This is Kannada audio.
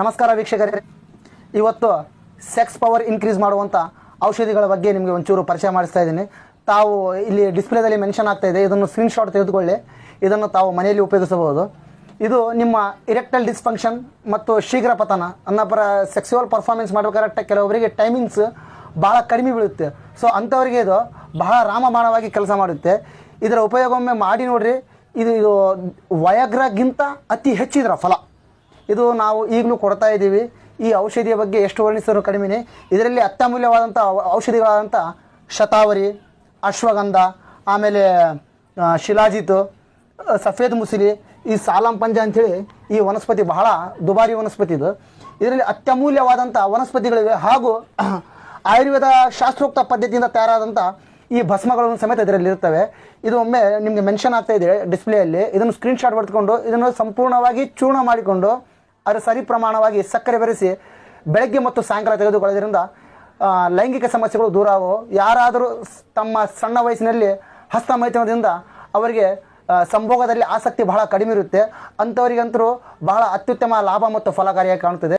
ನಮಸ್ಕಾರ ವೀಕ್ಷಕರೇ. ಇವತ್ತು ಸೆಕ್ಸ್ ಪವರ್ ಇನ್ಕ್ರೀಸ್ ಮಾಡುವಂಥ ಔಷಧಿಗಳ ಬಗ್ಗೆ ನಿಮಗೆ ಒಂಚೂರು ಪರಿಚಯ ಮಾಡಿಸ್ತಾ ಇದ್ದೀನಿ. ತಾವು ಇಲ್ಲಿ ಡಿಸ್ಪ್ಲೇದಲ್ಲಿ ಮೆನ್ಷನ್ ಆಗ್ತಾ ಇದೆ. ಇದನ್ನು ಸ್ಕ್ರೀನ್ಶಾಟ್ ತೆಗೆದುಕೊಳ್ಳಿ. ಇದನ್ನು ತಾವು ಮನೆಯಲ್ಲಿ ಉಪಯೋಗಿಸಬಹುದು. ಇದು ನಿಮ್ಮ ಇರೆಕ್ಟಲ್ ಡಿಸ್ಫಂಕ್ಷನ್ ಮತ್ತು ಶೀಘ್ರ ಪತನ. ಅನ್ನಪರ ಸೆಕ್ಸುವಲ್ ಪರ್ಫಾರ್ಮೆನ್ಸ್ ಮಾಡಬೇಕಾದ್ರೆ ಕೆಲವೊಬ್ಬರಿಗೆ ಟೈಮಿಂಗ್ಸ್ ಭಾಳ ಕಡಿಮೆ ಬೀಳುತ್ತೆ. ಸೊ ಅಂಥವರಿಗೆ ಇದು ಬಹಳ ರಾಮಬಾಣವಾಗಿ ಕೆಲಸ ಮಾಡುತ್ತೆ. ಇದರ ಉಪಯೋಗ ಒಮ್ಮೆ ಮಾಡಿ ನೋಡ್ರಿ. ಇದು ಇದು ವಯಗ್ರಗಿಂತ ಅತಿ ಹೆಚ್ಚಿದ್ರ ಫಲ. ಇದು ನಾವು ಈಗಲೂ ಕೊಡ್ತಾ ಇದ್ದೀವಿ. ಈ ಔಷಧಿಯ ಬಗ್ಗೆ ಎಷ್ಟು ವರ್ಣಿಸಿದ್ರು ಕಡಿಮೆನೆ. ಇದರಲ್ಲಿ ಅತ್ಯಮೂಲ್ಯವಾದಂಥ ಔಷಧಿಗಳಾದಂಥ ಶತಾವರಿ, ಅಶ್ವಗಂಧ, ಆಮೇಲೆ ಶಿಲಾಜಿತ್ ಸಫೇದ್ ಮುಸಿಲಿ, ಈ ಸಾಲಂ ಪಂಜ ಅಂಥೇಳಿ ಈ ವನಸ್ಪತಿ ಬಹಳ ದುಬಾರಿ ವನಸ್ಪತಿ ಇದು. ಇದರಲ್ಲಿ ಅತ್ಯಮೂಲ್ಯವಾದಂಥ ವನಸ್ಪತಿಗಳಿವೆ ಹಾಗೂ ಆಯುರ್ವೇದ ಶಾಸ್ತ್ರೋಕ್ತ ಪದ್ಧತಿಯಿಂದ ತಯಾರಾದಂಥ ಈ ಭಸ್ಮಗಳನ್ನು ಸಮೇತ ಇದರಲ್ಲಿ ಇರ್ತವೆ. ಇದು ಒಮ್ಮೆ ನಿಮಗೆ ಮೆನ್ಷನ್ ಆಗ್ತಾ ಇದೆ ಡಿಸ್ಪ್ಲೇಯಲ್ಲಿ. ಇದನ್ನು ಸ್ಕ್ರೀನ್ಶಾಟ್ ಬರೆದುಕೊಂಡು ಇದನ್ನು ಸಂಪೂರ್ಣವಾಗಿ ಚೂರ್ಣ ಮಾಡಿಕೊಂಡು ಅದರ ಸರಿ ಪ್ರಮಾಣವಾಗಿ ಸಕ್ಕರೆ ಬೆರೆಸಿ ಬೆಳಗ್ಗೆ ಮತ್ತು ಸಾಯಂಕಾಲ ತೆಗೆದುಕೊಳ್ಳೋದ್ರಿಂದ ಲೈಂಗಿಕ ಸಮಸ್ಯೆಗಳು ದೂರ ಆಗುವು ಯಾರಾದರೂ ತಮ್ಮ ಸಣ್ಣ ವಯಸ್ಸಿನಲ್ಲಿ ಹಸ್ತಮೈಥುನದಿಂದ ಅವರಿಗೆ ಸಂಭೋಗದಲ್ಲಿ ಆಸಕ್ತಿ ಬಹಳ ಕಡಿಮೆ ಇರುತ್ತೆ. ಅಂಥವರಿಗಂತರೂ ಬಹಳ ಅತ್ಯುತ್ತಮ ಲಾಭ ಮತ್ತು ಫಲಕಾರಿಯಾಗಿ ಕಾಣುತ್ತದೆ.